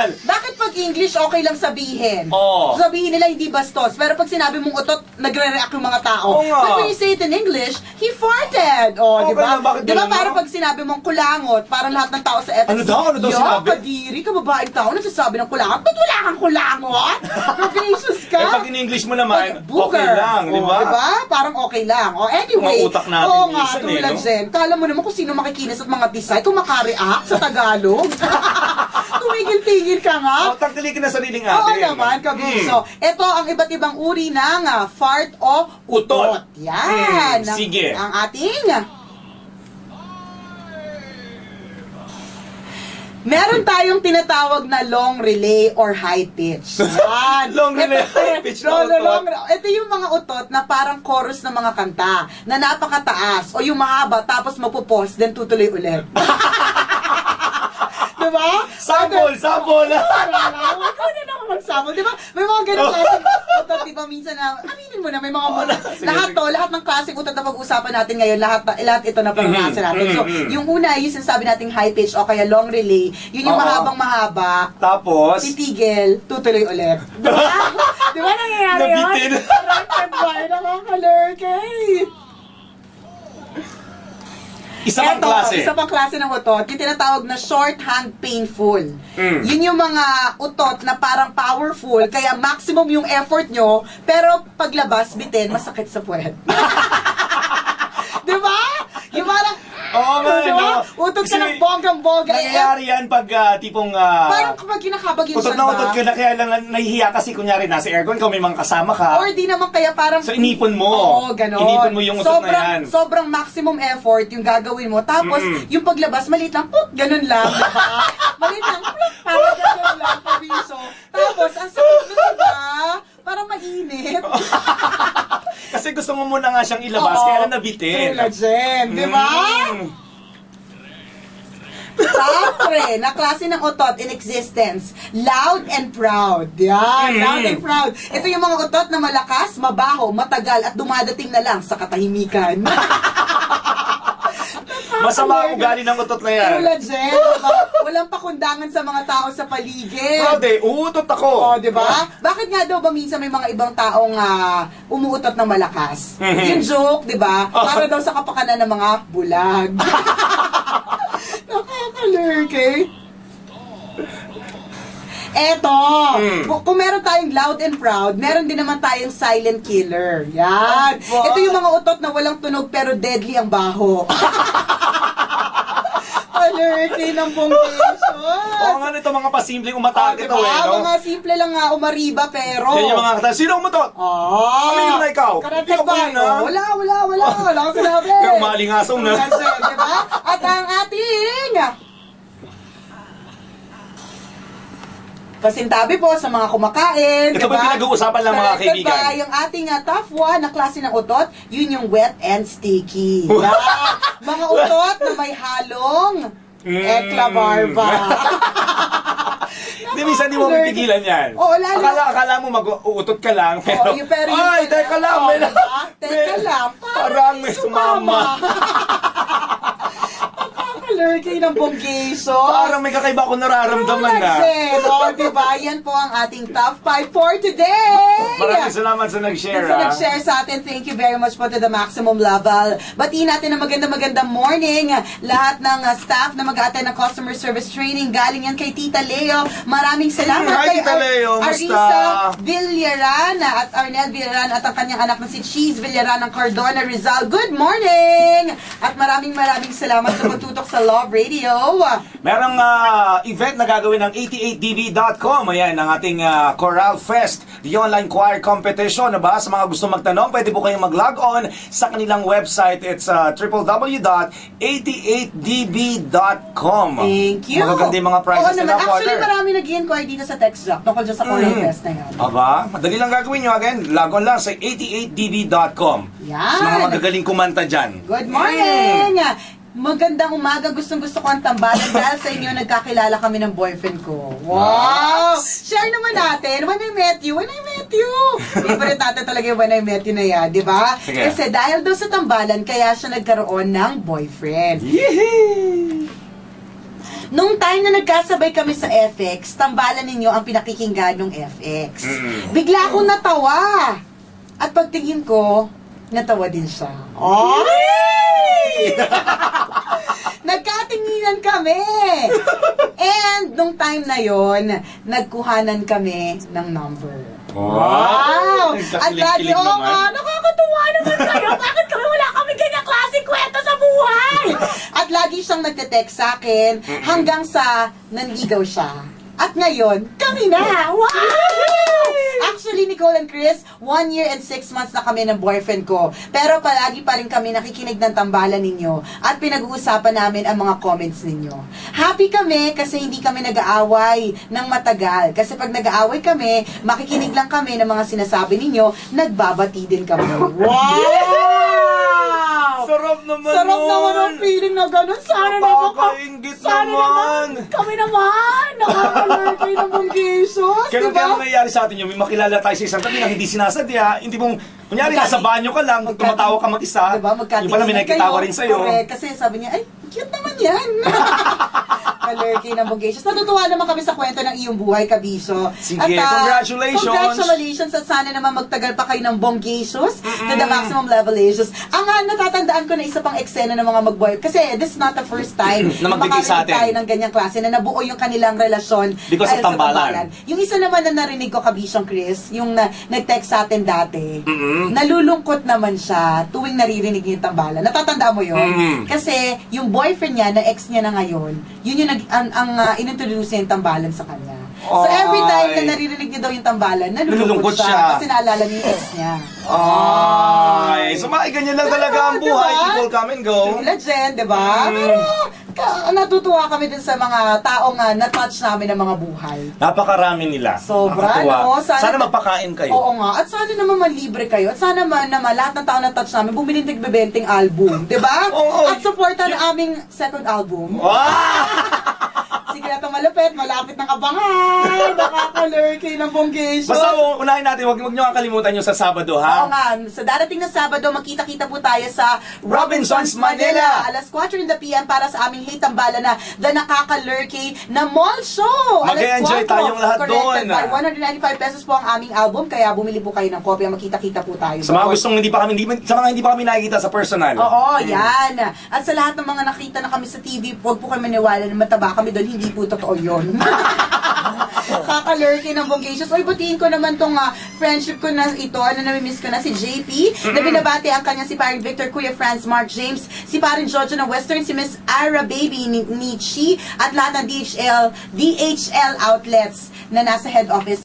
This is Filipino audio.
Normal. Bakit pag English okay lang sabihin? Oo. Sabihin nila hindi bastos. Pero pag sinabi mong utot, nagre-react yung mga tao. Oo nga. But when you say it in English, he farted. Oh, di ba? lang, bakit Di ba ganun, parang no? pag sinabi mong kulangot, parang lahat ng tao sa FX. Ano daw? Ano daw "Yo, sinabi?" kadiri ka, babaeng tao, nagsasabi ng kulangot. Ba't wala kang kulangot? Gracious ka. Eh, pag in-English mo naman, Booger. okay lang, di Oh, ba? di ba? Parang okay lang. O anyway. Mga utak natin Oo nga, minsan eh, tulad no? Kala mo naman kung sino makikinis at mga design, kung makareact sa Tagalog. Tumigil-tigil ka nga. Oh, tangkilikin na sariling Oo atin. naman, kabiso. Ito ang iba't ibang uri ng ah, fart o utot. Utot. Yan. Mm, Ang- sige. Ang ating... Meron tayong tinatawag na long relay or high pitch. Yan. Long relay, Ito- high pitch na utot. long- ito yung mga utot na parang chorus ng mga kanta na napakataas o yung mahaba tapos mapupos then tutuloy ulit. diba? Sample, sample. Ikaw na naman magsample, di ba? May mga ganun klaseng utot, di ba? Minsan na, aminin mo na, may mga Oo na. mga, Sige, lahat to, lahat ng klaseng utot na pag-usapan natin ngayon, lahat, lahat ito na pag-usapan natin. So, mhm, mhm. yung una, yung sinasabi nating high pitch o kaya long relay, yun yung mahabang mahaba, Tapos, titigil, tutuloy ulit. Di ba? Di ba nangyayari yun? Nabitin. Corrected ba? Isa pang Eto, klase. Isa pang klase ng utot, yung tinatawag na shorthand painful. Mm. Yun yung mga utot na parang powerful, kaya maximum yung effort nyo, pero paglabas, bitin, masakit sa puwet. Di ba? Yung parang, Oo nga, di ba? no? Utot ka Kasi ng bonggang-bongga. eh. Nangyayari yan pag ah, tipong... ah, Parang kapag kinakabag yung utot na utot ka na kaya lang nahihiya kasi kunyari nasa aircon ka, may mga kasama ka. Or di naman kaya parang... So, inipon mo. Oo, ganon. Inipon mo yung utot na sobrang, yan. Sobrang maximum effort yung gagawin mo. Tapos, Mm-mm. yung paglabas, maliit lang, put, ganun lang, di ba? maliit lang, put, parang ganun lang, pabiso. Tapos, ang sakit nun, di ba? Parang mainit. Kasi gusto mo muna nga siyang ilabas, Oo. kaya lang nabitin. True legend, di ba? Mm. Siyempre, na klase ng otot in existence. Loud and proud. Yan, Mm. loud and proud. Ito yung mga otot na malakas, mabaho, matagal, at dumadating na lang sa katahimikan. Masama ang ugali ng utot na yan. Legend. diba? Walang pakundangan sa mga tao sa paligid. Proud eh, uutot ako. Oh, di ba? Bakit nga daw ba minsan may mga ibang taong ah, umuutot ng malakas? Mhm. Yung joke, di ba? Para daw sa kapakanan ng mga bulag. Nakakalurkay. Eto, Mm. kung meron tayong loud and proud, meron din naman tayong silent killer. Yan. Aba. Ito yung mga utot na walang tunog pero deadly ang baho. Alurkay ng foundation. Oo nga nito mga pasimpleng umatake diba? to eh, no? Mga simple lang nga umariba pero... Yan yung mga kata, sino umutot? Ah! Ano yun na ikaw? Ikaw ba? ah? Oh, Wala, wala, wala. Wala akong sinabi. Pero malingasong na. Kasi, di ba? At ang ating... Pasintabi po sa mga kumakain. Ito diba? ba pinag-uusapan lang, mga kaibigan? ba? Yung ating uh, top one na klase ng utot, yun yung wet and sticky. Yan. mga utot na may halong Mm. ekla barba. Hindi, minsan di mo mapipigilan yan. Oo, lalo- Akala, akala mo mag-uutot ka lang, pero... Yung pero yung- Ay, teka lang, may... diba? Teka lang, Parang may sumama. Nakakalurkay ng bonggeso. Parang may kakaiba ako nararamdaman na. Jen, oh, diba? Yan po ang ating top 5 for today. Maraming salamat sa nag-share, Sa ah. nag-share sa atin, thank you very much po to the maximum level. Batiin natin ng maganda-magandang morning. Lahat ng uh, staff na mag-attend ng customer service training, galing yan kay Tita Leo. Maraming salamat hi, kay Tita Ar- Leo. Musta? Arisa Villaran at Arnel Villaran at ang kanyang anak na si Cheese Villaran ng Cardona Rizal. Good morning! At maraming maraming salamat sa pagtutok sa Love Radio. Merong ah, event na gagawin ng 88db.com. Ayan, ang ating ah, Choral Fest, the online choir competition. Diba? Sa mga gusto magtanong, pwede po kayong mag-log on sa kanilang website. It's uh, www.88db.com. Thank you. Magaganda yung mga prizes Oo naman. nila, Actually, partner. marami nag-inquire dito sa text drop tungkol dyan sa Choral Mm. Fest na yan. Aba, madali lang gagawin nyo again. Log on lang sa 88db.com. Yan. Sa mga magagaling kumanta dyan. Good morning! Magandang umaga. Gustong gusto ko ang tambalan dahil sa inyo nagkakilala kami ng boyfriend ko. Wow! Share naman natin. When I met you, when I met you. Favorite natin talaga yung when I met you na yan, di ba? Sige. Kasi dahil doon sa tambalan, kaya siya nagkaroon ng boyfriend. Yehey! Nung time na nagkasabay kami sa FX, tambalan ninyo ang pinakikinggan ng FX. Mm. Bigla akong natawa. At pagtingin ko, natawa din siya. Ay! Nagkatinginan kami. And nung time na yon, nagkuhanan kami ng number. Wow! At lagi, Nagkakilig-kilig oo nga, nakakatuwa naman kayo. Bakit kami wala kami ganyang klaseng kwento sa buhay? At lagi siyang nagte-text sa akin hanggang sa nanligaw siya. At ngayon, kami na! Wow! Actually, Nicole and Chris, one year and six months na kami ng boyfriend ko. Pero palagi pa rin kami nakikinig ng tambalan ninyo at pinag-uusapan namin ang mga comments ninyo. Happy kami kasi hindi kami nag-aaway ng matagal. Kasi pag nag-aaway kami, makikinig lang kami ng mga sinasabi ninyo, nagbabati din kami. Wow! Sarap naman Sarap nun. naman ang feeling na ganun. Sana naman ka, Nakakaingit sana naman. naman. Kami naman. Nakakalurkay ng mong Jesus. Kaya diba? kaya nangyayari sa atin yun, may makilala tayo sa isang tabi na hindi sinasadya, hindi mong, kunyari Magkati- nasa banyo ka lang, Magkati- tumatawa ka mag-isa, Diba? Magkatingin yung pala may nakikitawa kayo. rin sa'yo. Correct. Kasi sabi niya, ay, cute naman yan. Kalurky ng Bongacious. Natutuwa naman kami sa kwento ng iyong buhay, Kabiso. Sige, ah, congratulations. Congratulations at sana naman magtagal pa kayo ng Bongacious to the maximum level Acious. Ang ah, natatandaan ko na isa pang eksena ng mga magboy, kasi this is not the first time Na magbigay sa atin. tayo ng ganyang klase na nabuo yung kanilang relasyon Because of sa tambalan. Yung isa naman na narinig ko, Kabisong Chris, yung na, nag-text sa atin dati, Mm-mm. nalulungkot naman siya tuwing naririnig niya yung tambalan. Natatandaan mo yun? Mm. Kasi yung boyfriend niya, na ex niya na ngayon, yun yung nag, ang, ang uh, inintroduce niya yung tambalan sa kanya. So Ay. every time na naririnig niya daw yung tambalan, nalulungkot, siya, siya. kasi naalala niya yung ex niya. Ay, so mga ganyan lang talaga ang buhay, Diba? people come and go. Legend, di ba? Mm. Pero ka, natutuwa kami din sa mga taong uh, na-touch namin ng mga buhay. Napakarami nila. Sobra, Nakakatuwa. no? Sana- Sana, magpakain kayo. Oo nga. At sana naman manlibre kayo. At sana naman, naman lahat ng tao na touch namin, bumili ng tigbebenting album. di ba? Oo. At supportan ang aming second album. Wow! Sikreto malupit, malapit ng abangan. Nakakalurky ng bonggation. Basta unahin natin, wag, wag nyo nga kalimutan yung sa Sabado, Oo ha? nga, sa darating na Sabado, magkita-kita po tayo sa Robinsons, Manila. Alas 4 in the PM para sa aming hitambala na The Nakakalurky na mall show. 4. tayong lahat doon. by 195 pesos po ang aming album, kaya bumili po kayo ng kopya, magkita-kita po tayo. Sa mga doon. gustong hindi pa kami, hindi, sa mga hindi pa kami nakikita sa personal. Oo, yan. At sa lahat ng mga nakita na kami sa TV, huwag po kayo maniwala na mataba kami doon. Hindi po totoo yun. Kakalurky ng Bongacious. Uy, butiin ko naman tong ah, friendship ko na ito, ano namimiss ko na si JP, na binabati ang kanya si paring Victor, Kuya Franz, Mark James, si paring Jojo ng Western, si Miss Ara Baby ni, ni Chi, at lahat ng DHL, DHL outlets na nasa head office